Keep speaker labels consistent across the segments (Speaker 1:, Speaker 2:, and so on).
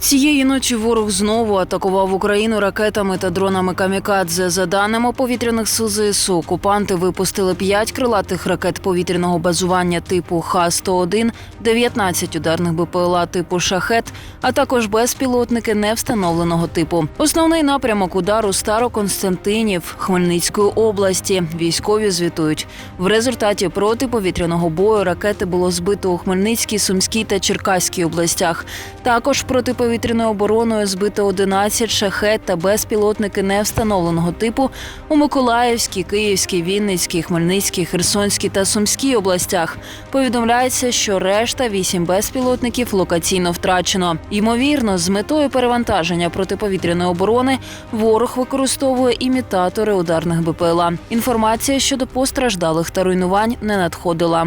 Speaker 1: Цієї ночі ворог знову атакував Україну ракетами та дронами камікадзе. За даними повітряних сил ЗСУ, окупанти випустили 5 крилатих ракет повітряного базування типу Х-101, 19 ударних БПЛА типу Шахет, а також безпілотники невстановленого типу. Основний напрямок удару Староконстантинів Хмельницької області. Військові звітують. В результаті протиповітряного бою ракети було збито у Хмельницькій, Сумській та Черкаській областях. Також протиповітряною обороною збито 11 шахет та безпілотники невстановленого типу у Миколаївській, Київській, Вінницькій, Хмельницькій, Херсонській та Сумській областях. Повідомляється, що решта вісім безпілотників локаційно втрачено. Ймовірно, з метою перевантаження протиповітряної оборони ворог використовує імітатори ударних БПЛА. Інформація щодо постраждалих та руйнувань не надходила.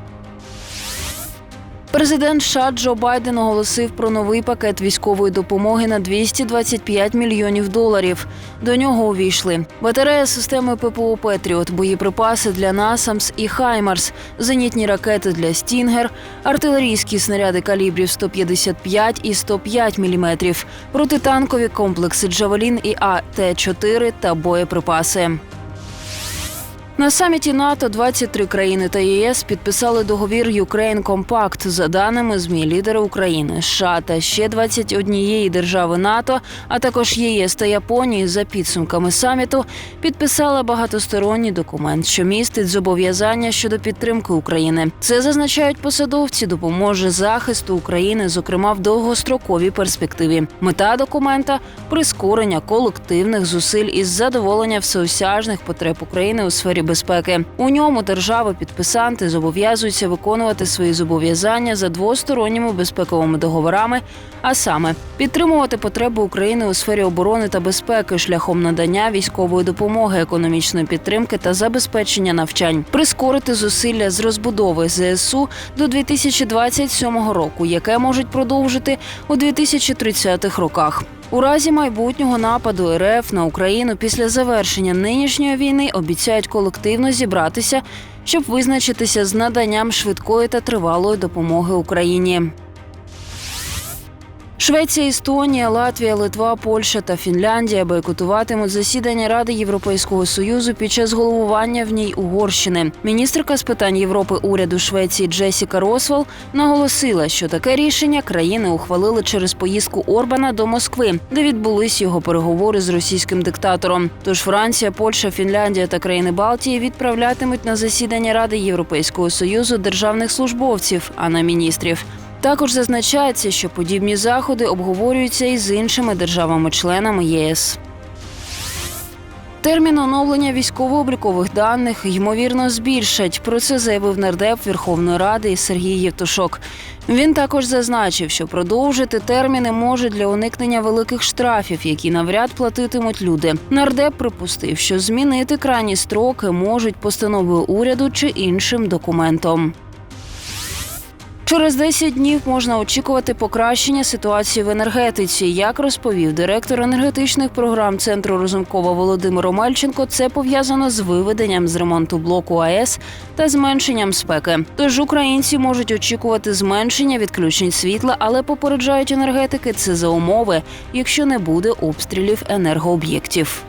Speaker 1: Президент США Джо Байден оголосив про новий пакет військової допомоги на 225 мільйонів доларів. До нього увійшли батарея системи ППО Петріот, боєприпаси для Насамс і Хаймарс, зенітні ракети для Стінгер, артилерійські снаряди калібрів 155 і 105 мм, протитанкові комплекси Джавелін і АТ-4 та боєприпаси. На саміті НАТО 23 країни та ЄС підписали договір Ukraine Compact. За даними змі лідери України, США та ще 21 держави НАТО, а також ЄС та Японії за підсумками саміту підписали багатосторонній документ, що містить зобов'язання щодо підтримки України. Це зазначають посадовці, допоможе захисту України, зокрема в довгостроковій перспективі. Мета документа прискорення колективних зусиль із задоволення всеосяжних потреб України у сфері безпеки. У ньому держави-підписанти зобов'язуються виконувати свої зобов'язання за двосторонніми безпековими договорами, а саме підтримувати потреби України у сфері оборони та безпеки шляхом надання військової допомоги, економічної підтримки та забезпечення навчань, прискорити зусилля з розбудови ЗСУ до 2027 року, яке можуть продовжити у 2030-х роках. У разі майбутнього нападу РФ на Україну після завершення нинішньої війни обіцяють колективно зібратися, щоб визначитися з наданням швидкої та тривалої допомоги Україні. Швеція, Естонія, Латвія, Литва, Польща та Фінляндія бойкотуватимуть засідання Ради Європейського союзу під час головування в ній Угорщини. Міністерка з питань Європи уряду Швеції Джесіка Росвал наголосила, що таке рішення країни ухвалили через поїздку Орбана до Москви, де відбулись його переговори з російським диктатором. Тож Франція, Польща, Фінляндія та країни Балтії відправлятимуть на засідання Ради Європейського союзу державних службовців, а не міністрів. Також зазначається, що подібні заходи обговорюються і з іншими державами-членами ЄС. Термін оновлення військово-облікових даних ймовірно збільшать. Про це заявив нардеп Верховної Ради Сергій Євтушок. Він також зазначив, що продовжити терміни може для уникнення великих штрафів, які навряд платитимуть люди. Нардеп припустив, що змінити крайні строки можуть постановою уряду чи іншим документом. Через 10 днів можна очікувати покращення ситуації в енергетиці. Як розповів директор енергетичних програм центру Розумкова Володимир Омельченко, це пов'язано з виведенням з ремонту блоку АЕС та зменшенням спеки. Тож українці можуть очікувати зменшення відключень світла, але попереджають енергетики це за умови, якщо не буде обстрілів енергооб'єктів.